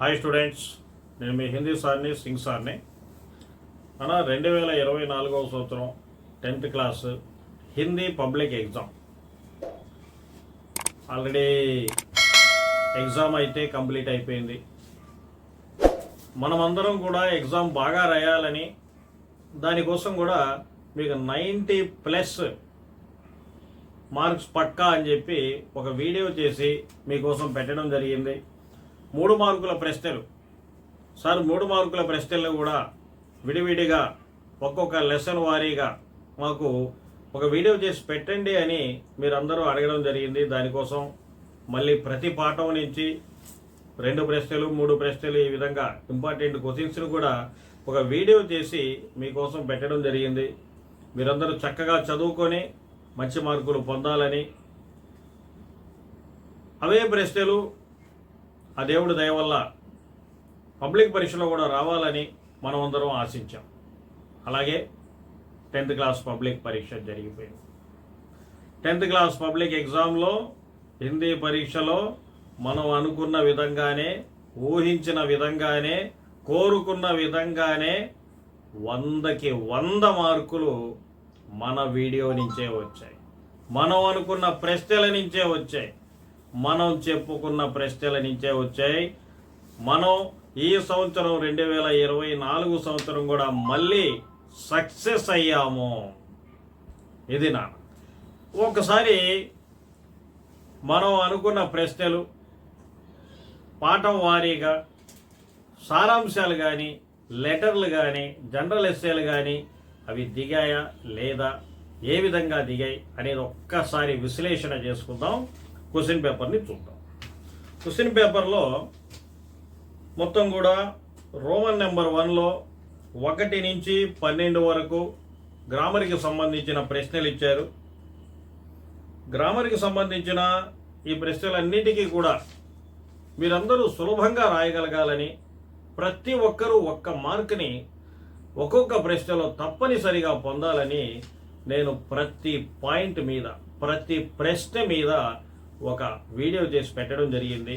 Hi students నేను మీ హిందీ సార్ని సింగ్ సార్ని. మన రెండు వేల ఇరవై నాలుగవ సంవత్సరం tenth class Hindi public exam. Already exam అయితే కంప్లీట్ అయిపోయింది. మనమందరం కూడా ఎగ్జామ్ బాగా రాయాలని దానికోసం కూడా మీకు నైంటీ ప్లస్ మార్క్స్ పక్కా అని చెప్పి ఒక వీడియో చేసి మీకోసం పెట్టడం జరిగింది. మూడు మార్కుల ప్రశ్నలు. సార్ మూడు మార్కుల ప్రశ్నలు కూడా విడివిడిగా ఒక్కొక్క లెసన్ వారీగా మాకు ఒక వీడియో చేసి పెట్టండి అని మీరందరూ అడగడం జరిగింది. దానికోసం మళ్ళీ ప్రతి పాఠం నుంచి రెండు ప్రశ్నలు మూడు ప్రశ్నలు ఈ విధంగా ఇంపార్టెంట్ క్వశ్చన్స్ను కూడా ఒక వీడియో చేసి మీకోసం పెట్టడం జరిగింది. మీరందరూ చక్కగా చదువుకొని మంచి మార్కులు పొందాలని. అవే ప్రశ్నలు ఆ దేవుడి దయ వల్ల పబ్లిక్ పరీక్షలో కూడా రావాలని మనం అందరం ఆశించాం. అలాగే టెన్త్ క్లాస్ పబ్లిక్ పరీక్ష జరిగిపోయింది. టెన్త్ క్లాస్ పబ్లిక్ ఎగ్జామ్లో హిందీ పరీక్షలో మనం అనుకున్న విధంగానే ఊహించిన విధంగానే కోరుకున్న విధంగానే వందకి వంద మార్కులు మన వీడియో నుంచే వచ్చాయి. మనం అనుకున్న ప్రశ్నల నుంచే వచ్చాయి. మనం చెప్పుకున్న ప్రశ్నల నుంచే వచ్చాయి. మనం ఈ సంవత్సరం రెండు వేల ఇరవై నాలుగు సంవత్సరం కూడా మళ్ళీ సక్సెస్ అయ్యాము. ఇది నా ఒకసారి మనం అనుకున్న ప్రశ్నలు పాఠం వారీగా సారాంశాలు కానీ లెటర్లు కానీ జనరల్ ఎస్సేలు కానీ అవి దిగాయా లేదా ఏ విధంగా దిగాయి అనేది ఒక్కసారి విశ్లేషణ చేసుకుందాం. క్వశ్చన్ పేపర్ని చూద్దాం. క్వశ్చన్ పేపర్లో మొత్తం కూడా రోమన్ నెంబర్ వన్లో ఒకటి నుంచి పన్నెండు వరకు గ్రామర్కి సంబంధించిన ప్రశ్నలు ఇచ్చారు. గ్రామర్కి సంబంధించిన ఈ ప్రశ్నలన్నిటికీ కూడా మీరందరూ సులభంగా రాయగలగాలని ప్రతి ఒక్కరూ ఒక్క మార్కుని ఒక్కొక్క ప్రశ్నలో తప్పనిసరిగా పొందాలని నేను ప్రతి పాయింట్ మీద ప్రతి ప్రశ్న మీద ఒక వీడియో చేసి పెట్టడం జరిగింది.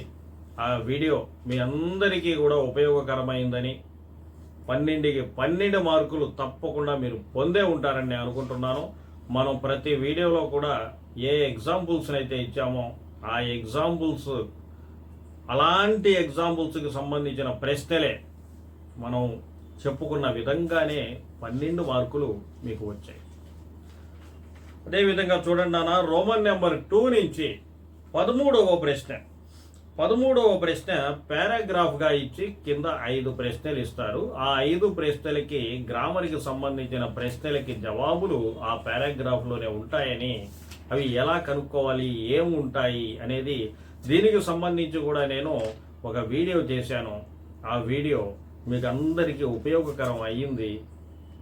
ఆ వీడియో మీ అందరికీ కూడా ఉపయోగకరమైందని పన్నెండుకి పన్నెండు మార్కులు తప్పకుండా మీరు పొందే ఉంటారని నేను అనుకుంటున్నాను. మనం ప్రతి వీడియోలో కూడా ఏ ఎగ్జాంపుల్స్ని అయితే ఇచ్చామో ఆ ఎగ్జాంపుల్స్ అలాంటి ఎగ్జాంపుల్స్కి సంబంధించిన ప్రశ్నలే మనం చెప్పుకున్న విధంగానే పన్నెండు మార్కులు మీకు వచ్చాయి. అదేవిధంగా చూడండి నాన్న రోమన్ నెంబర్ టూ నుంచి పదమూడవ ప్రశ్న. పదమూడవ ప్రశ్న పారాగ్రాఫ్గా ఇచ్చి కింద ఐదు ప్రశ్నలు ఇస్తారు. ఆ ఐదు ప్రశ్నలకి గ్రామర్కి సంబంధించిన ప్రశ్నలకి జవాబులు ఆ పారాగ్రాఫ్లోనే ఉంటాయని అవి ఎలా కనుక్కోవాలి ఏం ఉంటాయి అనేది దీనికి సంబంధించి కూడా నేను ఒక వీడియో చేశాను. ఆ వీడియో మీకు అందరికీ ఉపయోగకరం అయ్యింది.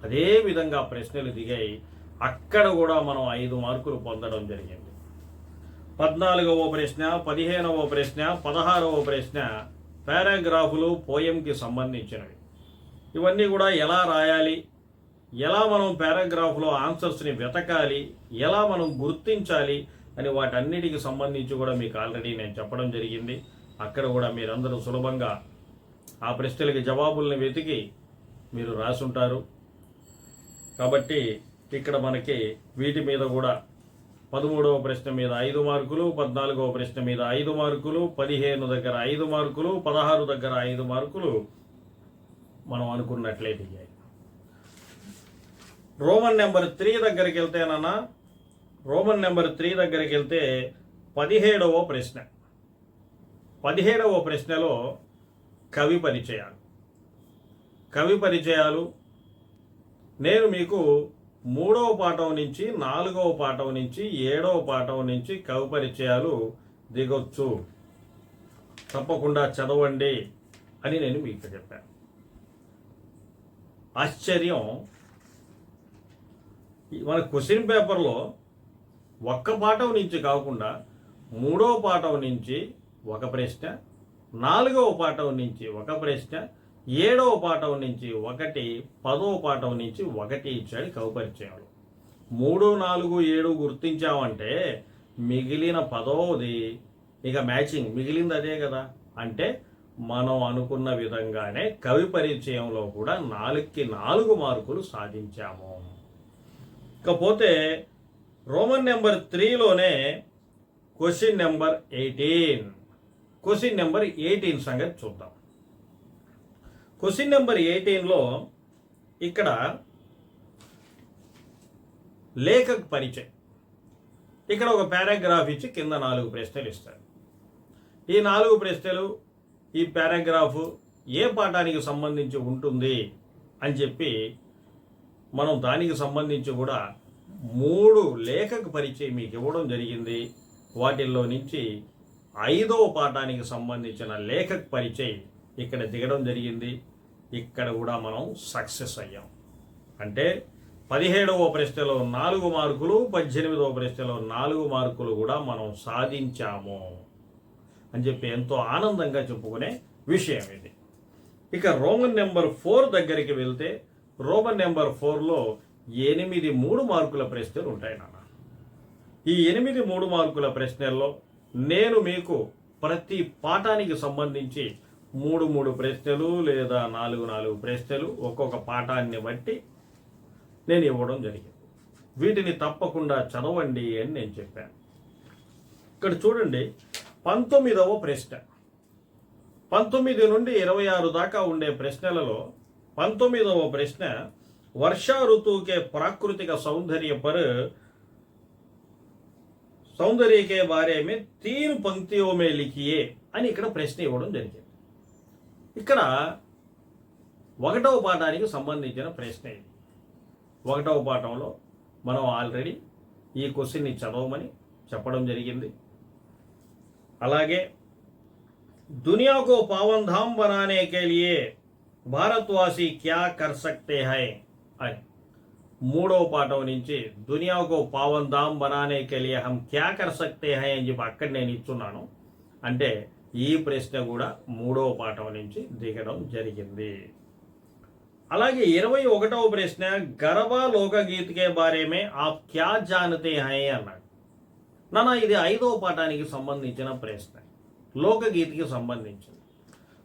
అదే విధంగా ప్రశ్నలు దిగాయి. అక్కడ కూడా మనం ఐదు మార్కులు పొందడం జరిగింది. పద్నాలుగవ ప్రశ్న పదిహేనవ ప్రశ్న పదహారవ ప్రశ్న పారాగ్రాఫులు పోయంకి సంబంధించినవి. ఇవన్నీ కూడా ఎలా రాయాలి? ఎలా మనం పారాగ్రాఫ్లో ఆన్సర్స్ని వెతకాలి? ఎలా మనం గుర్తించాలి? అని వాటన్నిటికి సంబంధించి కూడా మీకు ఆల్రెడీ నేను చెప్పడం జరిగింది. అక్కడ కూడా మీరందరూ సులభంగా ఆ ప్రశ్నలకి జవాబుల్ని వెతికి మీరు రాసుంటారు. కాబట్టి ఇక్కడ మనకి వీటి మీద కూడా పదమూడవ ప్రశ్న మీద ఐదు మార్కులు పద్నాలుగవ ప్రశ్న మీద ఐదు మార్కులు పదిహేను దగ్గర ఐదు మార్కులు పదహారు దగ్గర ఐదు మార్కులు మనం అనుకున్నట్లే దిగాయి రోమన్ నెంబర్ త్రీ దగ్గరికి వెళ్తేనన్నా రోమన్ నెంబర్ త్రీ దగ్గరికి వెళ్తే పదిహేడవ ప్రశ్న. పదిహేడవ ప్రశ్నలో కవి పరిచయాలు. కవి పరిచయాలు. నేను మీకు మూడవ పాఠం నుంచి నాలుగవ పాఠం నుంచి ఏడవ పాఠం నుంచి కవి పరిచయాలు దిగొచ్చు. తప్పకుండా చదవండి అని నేను మీకు చెప్పాను. ఆశ్చర్యం. మన క్వశ్చన్ పేపర్లో ఒక్క పాఠం నుంచి కాకుండా మూడవ పాఠం నుంచి ఒక ప్రశ్న నాలుగవ పాఠం నుంచి ఒక ప్రశ్న ఏడవ పాఠం నుంచి ఒకటి పదవ పాఠం నుంచి ఒకటి ఇచ్చాడు కౌపరిచయాలు. మూడు నాలుగు ఏడు గుర్తించామంటే మిగిలిన పదవది ఇక మ్యాచింగ్. మిగిలింది అదే కదా. అంటే మనం అనుకున్న విధంగానే కవి పరిచయంలో కూడా నాలుగుకి నాలుగు మార్కులు సాధించాము. ఇకపోతే Roman number త్రీలోనే question number eighteen. Question number eighteen సంగతి చూద్దాం. క్వశ్చన్ నెంబర్ ఎయిటీన్లో ఇక్కడ లేఖకు పరిచయం. ఇక్కడ ఒక పారాగ్రాఫ్ ఇచ్చి కింద నాలుగు ప్రశ్నలు ఇస్తారు ఈ నాలుగు ప్రశ్నలు ఈ పారాగ్రాఫ్ ఏ పాఠానికి సంబంధించి ఉంటుంది అని చెప్పి మనం దానికి సంబంధించి కూడా మూడు లేఖకు పరిచయం మీకు ఇవ్వడం జరిగింది. వాటిల్లో నుంచి ఐదవ పాఠానికి సంబంధించిన లేఖకు పరిచయం. ఇక్కడ దిగడం జరిగింది. ఇక్కడ కూడా మనం సక్సెస్ అయ్యాం. అంటే పదిహేడవ ప్రశ్నలో నాలుగు మార్కులు పద్దెనిమిదవ ప్రశ్నలో నాలుగు మార్కులు కూడా మనం సాధించాము అని చెప్పి ఎంతో ఆనందంగా చెప్పుకునే విషయం ఇది. ఇక రోమన్ నెంబర్ ఫోర్ దగ్గరికి వెళ్తే రోమన్ నెంబర్ ఫోర్లో ఎనిమిది మూడు మార్కుల ప్రశ్నలు ఉంటాయి నాన్న. ఈ ఎనిమిది మూడు మార్కుల ప్రశ్నల్లో నేను మీకు ప్రతి పాఠానికి సంబంధించి మూడు మూడు ప్రశ్నలు లేదా నాలుగు నాలుగు ప్రశ్నలు ఒక్కొక్క పాఠాన్ని బట్టి నేను ఇవ్వడం జరిగింది. వీటిని తప్పకుండా చదవండి అని నేను చెప్పాను. ఇక్కడ చూడండి పంతొమ్మిదవ ప్రశ్న. పంతొమ్మిది నుండి ఇరవై ఆరు దాకా ఉండే ప్రశ్నలలో పంతొమ్మిదవ ప్రశ్న వర్షా ఋతువుకే ప్రాకృతిక సౌందర్య పర్ సౌందర్యకే బారే మే తీన్ పంక్తియోమే లిఖియే అని ఇక్కడ ప్రశ్న ఇవ్వడం జరిగింది. ఇక్కడ ఒకటవ పాఠానికి సంబంధించిన ప్రశ్న ఇది. ఒకటవ పాఠంలో మనం ఆల్రెడీ ఈ క్వశ్చన్ని చదవమని చెప్పడం జరిగింది. అలాగే దునియాకు పావన్ ధామ్ బనానే కెలియే భారత్వాసి క్యా కర్ సక్తే హై అని. మూడవ పాఠం నుంచి దునియాకు పావన్ ధామ్ బనానే కే హం క్యా కర్ సక్తే హై అని చెప్పి అక్కడ నేను ఇచ్చున్నాను అంటే ఈ ప్రశ్న కూడా మూడవ పాఠం నుంచి దిగడం జరిగింది. అలాగే ఇరవై ఒకటవ ప్రశ్న గర్వ లోకగీతకే బారేమే ఆ క్యా జానతే హై అన్నాడు. నానా ఇది ఐదవ పాఠానికి సంబంధించిన ప్రశ్న లోకగీతికి సంబంధించింది.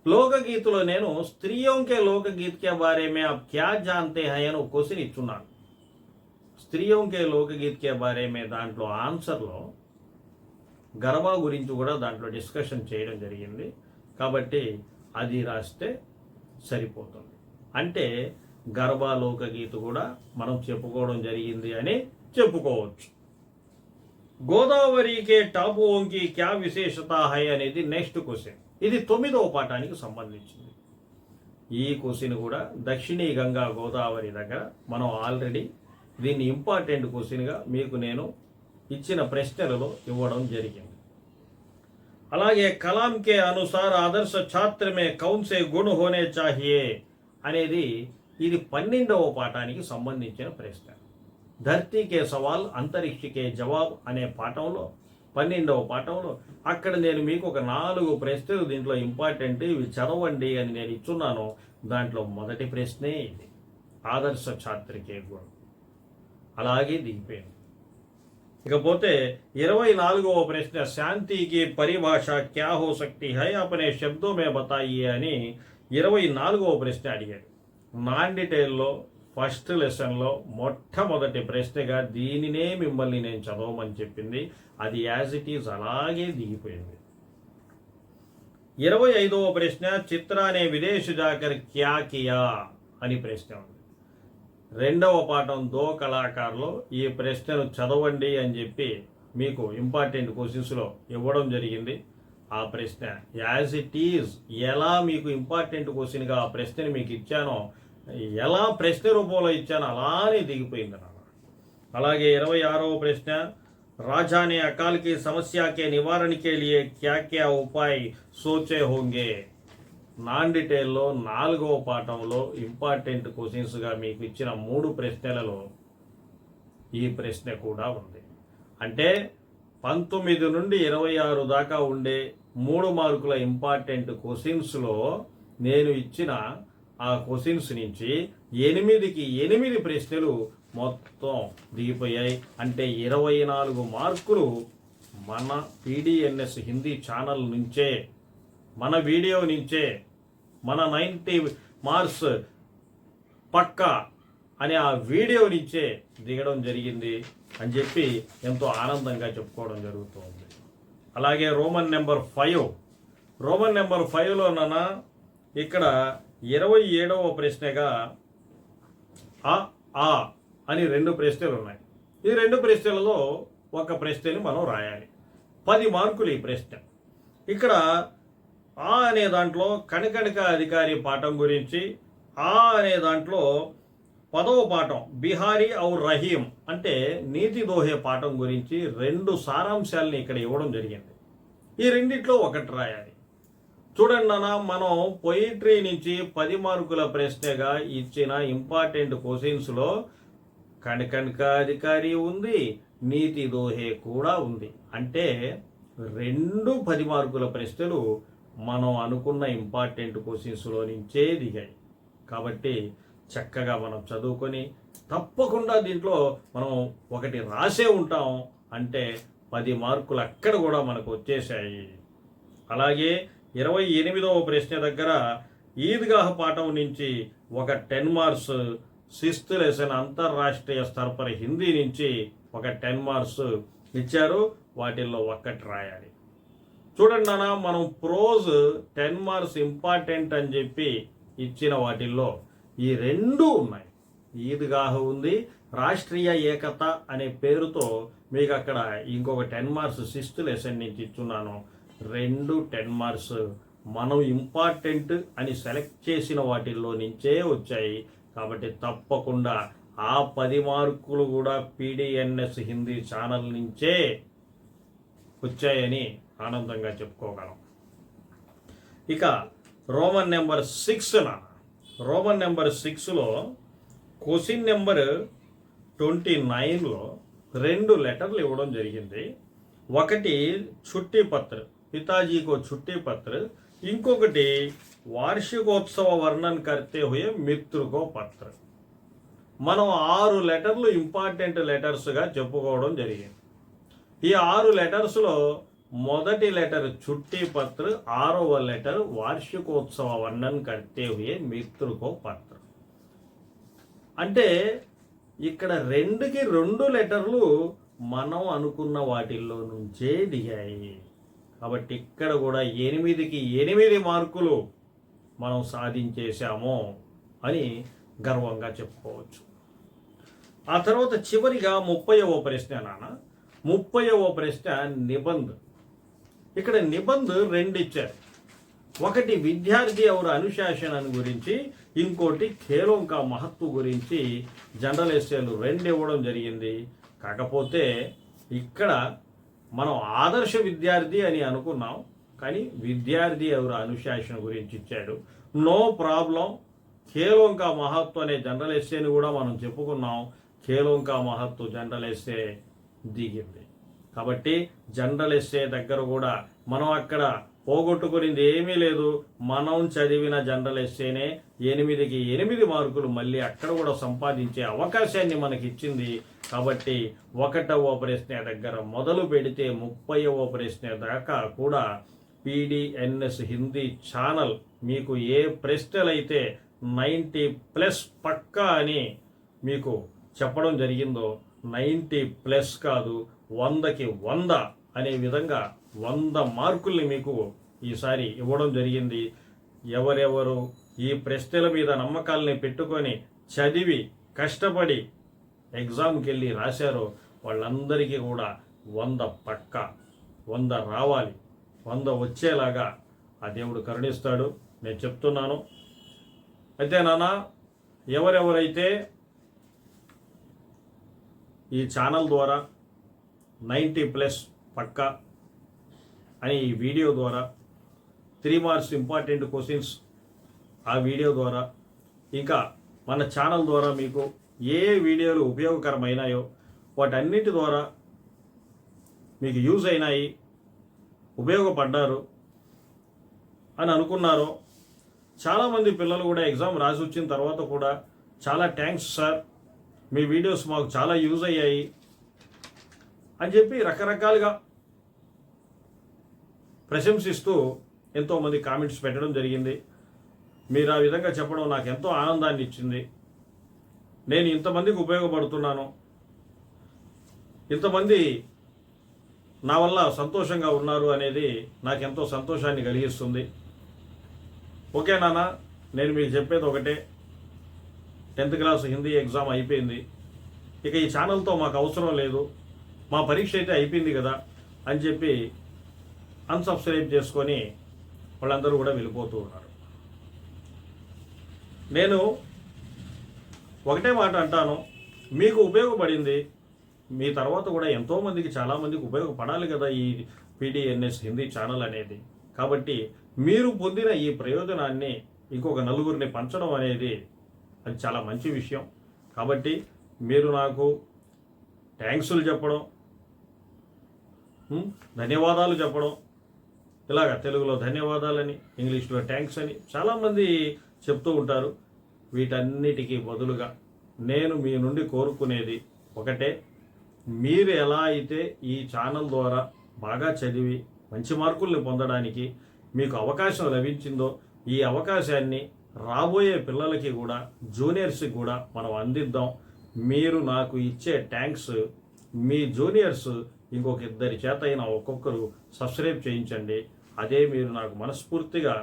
లోకగీతలో నేను స్త్రీయోంకే లోకగీతికే బారేమే ఆ క్యా జానతే హై అని ఒక క్వశ్చన్ ఇచ్చున్నాను. స్త్రీయోంకే లోకగీతికే బారేమే దాంట్లో ఆన్సర్లో గర్భా గురించి కూడా దాంట్లో డిస్కషన్ చేయడం జరిగింది. కాబట్టి అది రాస్తే సరిపోతుంది. అంటే గర్భా లోకగీత కూడా మనం చెప్పుకోవడం జరిగింది అని చెప్పుకోవచ్చు. గోదావరికే టాపు ఓంకి క్యా విశేషత హై అనేది నెక్స్ట్ క్వశ్చన్. ఇది తొమ్మిదవ పాఠానికి సంబంధించింది. ఈ క్వశ్చన్ కూడా దక్షిణీ గంగా గోదావరి దగ్గర మనం ఆల్రెడీ దీన్ని ఇంపార్టెంట్ క్వశ్చన్గా మీకు నేను ఇచ్చిన ప్రశ్నలలో ఇవ్వడం జరిగింది. అలాగే కలాం కే అనుసార్ ఆదర్శ ఛాత్రమే కౌన్సే గుణ హోనే చాహియే అనేది ఇది పన్నెండవ పాఠానికి సంబంధించిన ప్రశ్న. ధర్తీకే సవాల్ అంతరిక్ష కే జవాబ్ అనే పాఠంలో పన్నెండవ పాఠంలో అక్కడ నేను మీకు ఒక నాలుగు ప్రశ్నలు దీంట్లో ఇంపార్టెంట్ ఇవి చదవండి అని నేను ఇచ్చున్నాను. దాంట్లో మొదటి ప్రశ్నే ఇది. ఆదర్శ ఛాత్రికే గుణం. అలాగే దిగిపోయింది ఇకపోతే ఇరవై నాలుగవ ప్రశ్న శాంతికి పరిభాష క్యా హో సక్తి హై? అపనే శబ్దో మే బతాయి అని ఇరవై నాలుగవ ప్రశ్న అడిగాడు. నాన్ డీటెయిల్లో ఫస్ట్ లెసన్లో మొట్టమొదటి ప్రశ్నగా దీనినే మిమ్మల్ని నేను చదవమని చెప్పింది. అది యాజ్ ఇట్ ఈజ్ అలాగే దిగిపోయింది. ఇరవై ఐదవ ప్రశ్న చిత్ర అనే విదేశ్ జాకర్ క్యా కియా అని ప్రశ్న ఉంది. రెండవ పాఠం దో కళాకారులో ఈ ప్రశ్నను చదవండి అని చెప్పి మీకు ఇంపార్టెంట్ క్వశ్చన్స్లో ఇవ్వడం జరిగింది ఆ ప్రశ్న యాజ్ ఇట్ ఈజ్ ఎలా మీకు ఇంపార్టెంట్ క్వశ్చన్గా ఆ ప్రశ్నని మీకు ఇచ్చానో ఎలా ప్రశ్న రూపంలో ఇచ్చానో అలానే దిగిపోయింది నాన్న అలాగే ఇరవై ఆరవ ప్రశ్న राजा ने अकाल की समस्या के निवारण के लिए क्या क्या उपाय सोचे होंगे నాన్ డీటెయిల్లో నాలుగవ పాఠంలో ఇంపార్టెంట్ క్వశ్చన్స్గా మీకు ఇచ్చిన మూడు ప్రశ్నలలో ఈ ప్రశ్న కూడా ఉంది. అంటే పంతొమ్మిది నుండి ఇరవై ఆరు దాకా ఉండే మూడు మార్కుల ఇంపార్టెంట్ క్వశ్చన్స్లో నేను ఇచ్చిన ఆ క్వశ్చన్స్ నుంచి ఎనిమిదికి ఎనిమిది ప్రశ్నలు మొత్తం దిగిపోయాయి. అంటే ఇరవై నాలుగు మార్కులు మన పీడిఎన్ఎస్ హిందీ ఛానల్ నుంచే మన వీడియో నుంచే మన నైంటీ మార్స్ పక్కా అని ఆ వీడియో నుంచే దిగడం జరిగింది అని చెప్పి ఎంతో ఆనందంగా చెప్పుకోవడం జరుగుతుంది. అలాగే roman number five. Roman number ఫైవ్లోనన ఇక్కడ ఇరవై ఏడవ ప్రశ్నగా ఆ ఆ అని రెండు ప్రశ్నలు ఉన్నాయి. ఈ రెండు ప్రశ్నలలో ఒక ప్రశ్నని మనం రాయాలి. పది మార్కులు ఈ ప్రశ్న. ఇక్కడ ఆ అనే దాంట్లో కణకణిక అధికారి పాఠం గురించి ఆ అనే దాంట్లో పదవ పాఠం బిహారీ ఔర్ రహీం అంటే నీతి దోహే పాఠం గురించి రెండు సారాంశాలని ఇక్కడ ఇవ్వడం జరిగింది. ఈ రెండిట్లో ఒకటి రాయాలి. చూడండి నాన్న మనం పొయిట్రీ నుంచి పది మార్కుల ప్రశ్నగా ఇచ్చిన ఇంపార్టెంట్ క్వశ్చన్స్లో కణకణిక అధికారి ఉంది నీతి దోహే కూడా ఉంది. అంటే రెండు పది మార్కుల ప్రశ్నలు మనం అనుకున్న ఇంపార్టెంట్ క్వశ్చన్స్లో నుంచే దిగాయి. కాబట్టి చక్కగా మనం చదువుకొని తప్పకుండా దీంట్లో మనం ఒకటి రాసే ఉంటాం అంటే పది మార్కులు అక్కడ కూడా మనకు వచ్చేసాయి అలాగే ఇరవై ఎనిమిదవ ప్రశ్న దగ్గర ఈద్గాహ్ పాఠం నుంచి ఒక టెన్ మార్క్స్ సిస్త్ లెసన్ అంతర్రాష్ట్రీయ స్థరపర హిందీ నుంచి ఒక టెన్ మార్క్స్ ఇచ్చారు. వాటిల్లో ఒక్కటి రాయాలి. చూడండి నాన్న మనం ప్రోజ్ టెన్ మార్క్స్ ఇంపార్టెంట్ అని చెప్పి ఇచ్చిన వాటిల్లో ఈ రెండు ఉన్నాయి. ఈద్గాహ్ ఉంది రాష్ట్రీయ ఏకత అనే పేరుతో మీకు అక్కడ ఇంకొక టెన్ మార్క్స్ సిక్స్త్ లెసన్ నుంచి ఇచ్చున్నాను. రెండు టెన్ మార్క్స్ మనం ఇంపార్టెంట్ అని సెలెక్ట్ చేసిన వాటిల్లో నుంచే వచ్చాయి. కాబట్టి తప్పకుండా ఆ పది మార్కులు కూడా పీడిఎన్ఎస్ హిందీ ఛానల్ నుంచే వచ్చాయని ఆనందంగా చెప్పుకోగలం. ఇక roman number six roman number సిక్స్లో క్వశ్చన్ నెంబర్ ట్వంటీ నైన్లో రెండు లెటర్లు ఇవ్వడం జరిగింది. ఒకటి చుట్టి పత్ర పితాజీకో చుట్టి పత్ర ఇంకొకటి వార్షికోత్సవ వర్ణన్ కర్తే హుయే మిత్రుకో పత్ర. మనం ఆరు లెటర్లు ఇంపార్టెంట్ లెటర్స్గా చెప్పుకోవడం జరిగింది. ఈ ఆరు లెటర్స్లో మొదటి లెటర్ చుట్టి పత్ర ఆరవ లెటర్ వార్షికోత్సవ వర్ణన్ కట్టే హుయే మిత్రుకో పత్ర. అంటే ఇక్కడ రెండుకి రెండు లెటర్లు మనం అనుకున్న వాటిల్లో నుంచే దిగాయి. కాబట్టి ఇక్కడ కూడా ఎనిమిదికి ఎనిమిది మార్కులు మనం సాధించేశాము అని గర్వంగా చెప్పుకోవచ్చు. ఆ తర్వాత చివరిగా ముప్పైవ ప్రశ్న నాన్న. ముప్పైవ ప్రశ్న నిబంధన. ఇక్కడ నిబంధ్ రెండు ఇచ్చారు. ఒకటి విద్యార్థి ఎవరు అనుశాసనం గురించి ఇంకోటి కేలోంక మహత్వ గురించి జనరల్ ఎస్ఏలు రెండు ఇవ్వడం జరిగింది. కాకపోతే ఇక్కడ మనం ఆదర్శ విద్యార్థి అని అనుకున్నాం కానీ విద్యార్థి ఎవరు అనుశాసన గురించి ఇచ్చాడు. No problem. కేలోంక మహత్వ అనే జనరల్ ఎస్ఏని కూడా మనం చెప్పుకున్నాం. కేలోంక మహత్వ జనరల్ ఎస్ఏ దిగింది. కాబట్టి జనరల్ ఎస్ఏ దగ్గర కూడా మనం అక్కడ పోగొట్టుకునింది ఏమీ లేదు. మనం చదివిన జనరల్ ఎస్ఏనే ఎనిమిదికి ఎనిమిది మార్కులు మళ్ళీ అక్కడ కూడా సంపాదించే అవకాశాన్ని మనకి ఇచ్చింది కాబట్టి ఒకటవ ప్రశ్న దగ్గర మొదలు పెడితే ముప్పైవ ప్రశ్న దాకా కూడా పీడిఎన్ఎస్ హిందీ ఛానల్ మీకు ఏ ప్రశ్నలైతే నైంటీ ప్లస్ పక్కా అని మీకు చెప్పడం జరిగిందో నైంటీ ప్లస్ కాదు. వందకి వంద అనే విధంగా వంద మార్కుల్ని మీకు ఈసారి ఇవ్వడం జరిగింది. ఎవరెవరు ఈ ప్రశ్నల మీద నమ్మకాలని పెట్టుకొని చదివి కష్టపడి ఎగ్జామ్కి వెళ్ళి రాశారో వాళ్ళందరికీ కూడా వంద పక్క వంద రావాలి. వంద వచ్చేలాగా ఆ దేవుడు కరుణిస్తాడు. నేను చెప్తున్నాను. అయితే నాన్న ఎవరెవరైతే ఈ ఛానల్ ద్వారా నైంటీ ప్లస్ పక్క అని ఈ వీడియో ద్వారా త్రీ మార్క్స్ ఇంపార్టెంట్ క్వశ్చన్స్ ఆ వీడియో ద్వారా ఇంకా మన ఛానల్ ద్వారా మీకు ఏ వీడియోలు ఉపయోగకరమైనాయో వాటన్నిటి ద్వారా మీకు యూజ్ అయినాయి ఉపయోగపడ్డారు అని అనుకున్నారో చాలామంది పిల్లలు కూడా ఎగ్జామ్ రాసి వచ్చిన తర్వాత కూడా చాలా థ్యాంక్స్ సార్. మీ వీడియోస్ మాకు చాలా యూజ్ అయ్యాయి. అని చెప్పి రకరకాలుగా ప్రశంసిస్తూ ఎంతోమంది కామెంట్స్ పెట్టడం జరిగింది. మీరు ఆ విధంగా చెప్పడం నాకు ఎంతో ఆనందాన్ని ఇచ్చింది. నేను ఇంతమందికి ఉపయోగపడుతున్నాను. ఇంతమంది నా వల్ల సంతోషంగా ఉన్నారు అనేది నాకు ఎంతో సంతోషాన్ని కలిగిస్తుంది. ఓకే నాన్న నేను మీకు చెప్పేది ఒకటే. టెన్త్ క్లాస్ హిందీ ఎగ్జామ్ అయిపోయింది. ఇక ఈ ఛానల్తో మాకు అవసరం లేదు. మా పరీక్ష అయితే అయిపోయింది కదా అని చెప్పి అన్సబ్స్క్రైబ్ చేసుకొని వాళ్ళందరూ కూడా వెళ్ళిపోతూ ఉన్నారు. నేను ఒకటే మాట అంటాను మీకు ఉపయోగపడింది మీ తర్వాత కూడా ఎంతోమందికి చాలామందికి ఉపయోగపడాలి కదా ఈ పీడిఎన్ఎస్ హిందీ ఛానల్ అనేది. కాబట్టి మీరు పొందిన ఈ ప్రయోజనాన్ని ఇంకొక నలుగురిని పంచడం అనేది అది చాలా మంచి విషయం. కాబట్టి మీరు నాకు థ్యాంక్స్లు చెప్పడం ధన్యవాదాలు చెప్పడం. ఇలాగ తెలుగులో ధన్యవాదాలని ఇంగ్లీష్లో థ్యాంక్స్ అని చాలామంది చెప్తూ ఉంటారు. వీటన్నిటికీ బదులుగా నేను మీ నుండి కోరుకునేది ఒకటే. మీరు ఎలా అయితే ఈ ఛానల్ ద్వారా బాగా చదివి మంచి మార్కుల్ని పొందడానికి మీకు అవకాశం లభించిందో ఈ అవకాశాన్ని రాబోయే పిల్లలకి కూడా జూనియర్స్కి కూడా మనం అందిద్దాం. మీరు నాకు ఇచ్చే ట్యాంక్స్ మీ జూనియర్స్ ఇంకొక ఇద్దరి చేత అయినా ఒక్కొక్కరు సబ్స్క్రైబ్ చేయించండి. అదే మీరు నాకు మనస్ఫూర్తిగా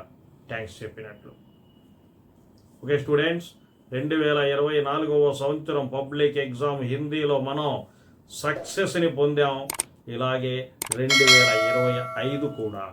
థ్యాంక్స్ చెప్పినట్లు. ఓకే స్టూడెంట్స్ రెండు వేల ఇరవై నాలుగవ సంవత్సరం పబ్లిక్ ఎగ్జామ్ హిందీలో మనం సక్సెస్ని పొందాం. ఇలాగే రెండు వేల ఇరవై ఐదు కూడా.